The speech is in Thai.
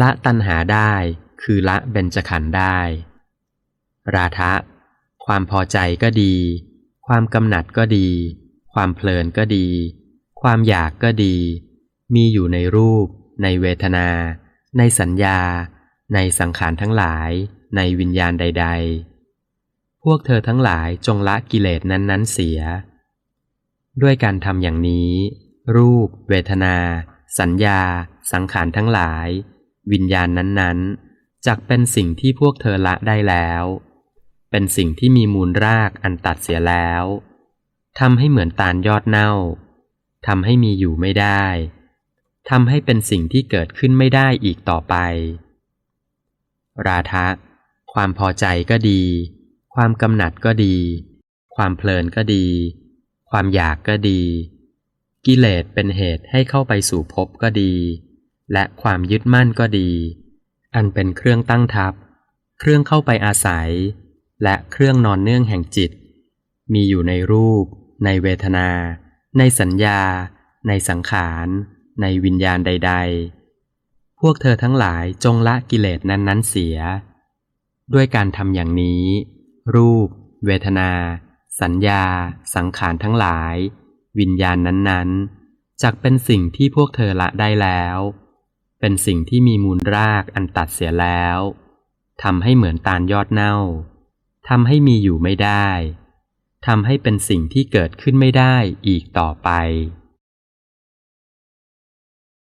ละตัณหาได้คือละเบญจขันธ์ได้ ราทะ ความพอใจก็ดี ความกำหนัดก็ดี ความเพลินก็ดี ความอยากก็ดี มีอยู่ในรูป ในเวทนา ในสัญญา ในสังขารทั้งหลาย ในวิญญาณใด ๆ พวกเธอทั้งหลายจงละกิเลสนั้นๆเสีย ด้วยการทำอย่างนี้ รูป เวทนา สัญญา สังขารทั้งหลาย วิญญาณนั้นๆจักเป็นสิ่งที่พวกเธอละได้แล้ว เป็นสิ่งที่มีมูลรากอันตัดเสียแล้วทำให้เหมือนตาลยอดเน่าทำให้มีอยู่ไม่ได้ทำให้เป็นสิ่งที่เกิดขึ้นไม่ได้อีกต่อไป ราทะ ความพอใจก็ดี ความกำหนัดก็ดี ความเพลินก็ดี ความอยากก็ดี กิเลสเป็นเหตุให้เข้าไปสู่ภพก็ดี และความยึดมั่นก็ดี อันเป็นเครื่องตั้งทับ เครื่องเข้าไปอาศัย และเครื่องนอนเนื่องแห่งจิต มีอยู่ในรูป ในเวทนา ในสัญญา ในสังขาร ในวิญญาณใด ๆ พวกเธอทั้งหลายจงละกิเลสนั้นๆเสีย ด้วยการทำอย่างนี้ รูป เวทนา สัญญา สังขารทั้งหลาย วิญญาณนั้นๆจักเป็นสิ่งที่พวกเธอละได้แล้ว เป็นสิ่งที่มีมูลรากอันตัดเสียแล้วทำให้เหมือนตาลยอดเน่าทำให้มีอยู่ไม่ได้ทำให้เป็นสิ่งที่เกิดขึ้นไม่ได้อีกต่อไป